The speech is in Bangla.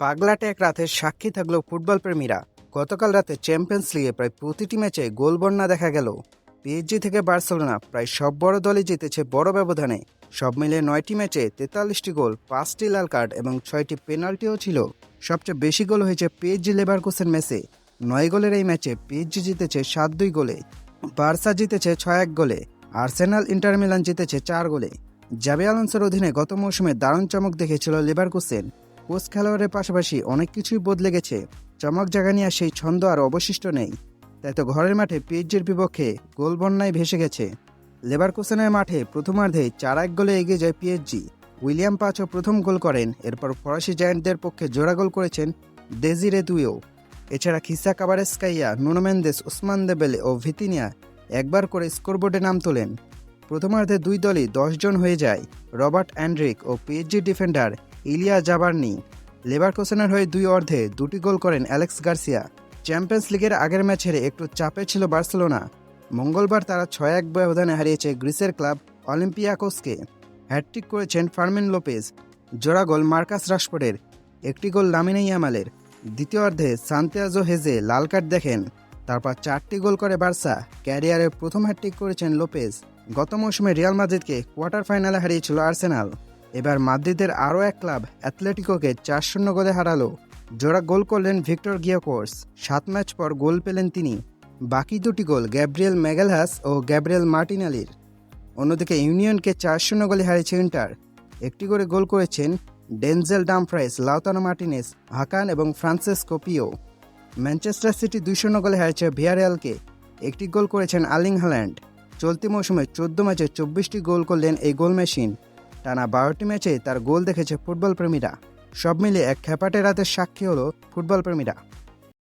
পাগলাটে এক রাতের সাক্ষী থাকল ফুটবল প্রেমীরা। গতকাল রাতে চ্যাম্পিয়ন্স লিগে প্রায় প্রতিটি ম্যাচে গোল বন্যা দেখা গেল। পিএসজি থেকে বার্সেলোনা প্রায় সব বড় দলই জিতেছে বড় ব্যবধানে। সব মিলিয়ে নয়টি ম্যাচে তেতাল্লিশটি গোল, পাঁচটি লাল কার্ড এবং ছয়টি পেনাল্টিও ছিল। সবচেয়ে বেশি গোল হয়েছে পিএসজি লেভারকুসেন ম্যাচে নয় গোলের এই ম্যাচে পিএসজি জিতেছে সাত দুই গোলে, বার্সা জিতেছে ছয় এক গোলে, আর্সেনাল ইন্টার মিলান জিতেছে চার গোলে। জাবি আলোনসোর অধীনে গত মৌসুমে দারুণ চমক দেখেছিল লেভারকুসেন। কোচ খেলোয়াড়ের পাশাপাশি অনেক কিছুই বদলে গেছে। চমক জাগা নিয়ে সেই ছন্দ আর অবশিষ্ট নেই। তাই তো ঘরের মাঠে পিএইচজির বিপক্ষে গোল বন্যায় ভেসে গেছে। লেভারকুসেনের মাঠে প্রথমার্ধে চার এক গোলে এগিয়ে যায় পিএইচজি। উইলিয়াম পাচও প্রথম গোল করেন, এরপর ফরাসি জায়ান্টদের পক্ষে জোড়া গোল করেছেন দেজিরে দুইও। এছাড়া খিসা কাবারেস্কাইয়া নুনো মেন্দেস, ওসমান দেবেলে ও ভিতিনিয়া একবার করে স্কোরবোর্ডে নাম তোলেন। প্রথমার্ধে দুই দলই জন হয়ে যায়, রবার্ট অ্যান্ড্রিক ও পিএইচজি ডিফেন্ডার ইলিয়া জাবার্নি লেভারকোসেনের হয়ে দুই অর্ধে দুটি গোল করেন অ্যালেক্স গার্সিয়া। চ্যাম্পিয়ন্স লিগের আগের ম্যাচের একটু চাপে ছিল বার্সেলোনা। মঙ্গলবার তারা ছয় এক ব্যবধানে হারিয়েছে গ্রিসের ক্লাব অলিম্পিয়াকোসকে। হ্যাটট্রিক করেছেন ফার্মিন লোপেজ। জোড়া গোল মার্কাস রাশফোর্ডের। একটি গোল লামিনে ইয়ামালের। দ্বিতীয় অর্ধে সান্তিয়াজো হেজে লাল কার্ড দেখেন। তারপর চারটি গোল করে বার্সা। ক্যারিয়ারের প্রথম হ্যাটট্রিক করেছেন লোপেজ। গত মৌসুমে রিয়াল মাদ্রিদকে কোয়ার্টার ফাইনালে হারিয়েছিল আর্সেনাল। এবার মাদ্রিদের আরও এক ক্লাব অ্যাথলেটিকোকে চার শূন্য গোলে হারালো। জোড়া গোল করলেন ভিক্টর গিয়াকোর্স। সাত ম্যাচ পর গোল পেলেন তিনি। বাকি দুটি গোল গ্যাব্রিয়েল ম্যাগেলহাস ও গ্যাব্রিয়েল মার্টিনালির অন্যদিকে ইউনিয়নকে চার শূন্য গোলে হারিয়েছে ইন্টার। একটি করে গোল করেছেন ডেনজেল ডামফ্রাইস, লাউতানো মার্টিনেস, হাকান এবং ফ্রান্সেসকো পিও। ম্যানচেস্টার সিটি দুই শূন্য গোলে হারিয়েছে ভিয়ারিয়ালকে। একটি গোল করেছেন আর্লিং হ্যাল্যান্ড চলতি মৌসুমে চোদ্দ ম্যাচে চব্বিশটি গোল করলেন এই গোল মেশিন টানা বারোটি ম্যাচে তার গোল দেখেছে ফুটবল প্রেমীরা। সব মিলিয়ে এক খেপাটে রাতের সাক্ষী হলো ফুটবল প্রেমীরা।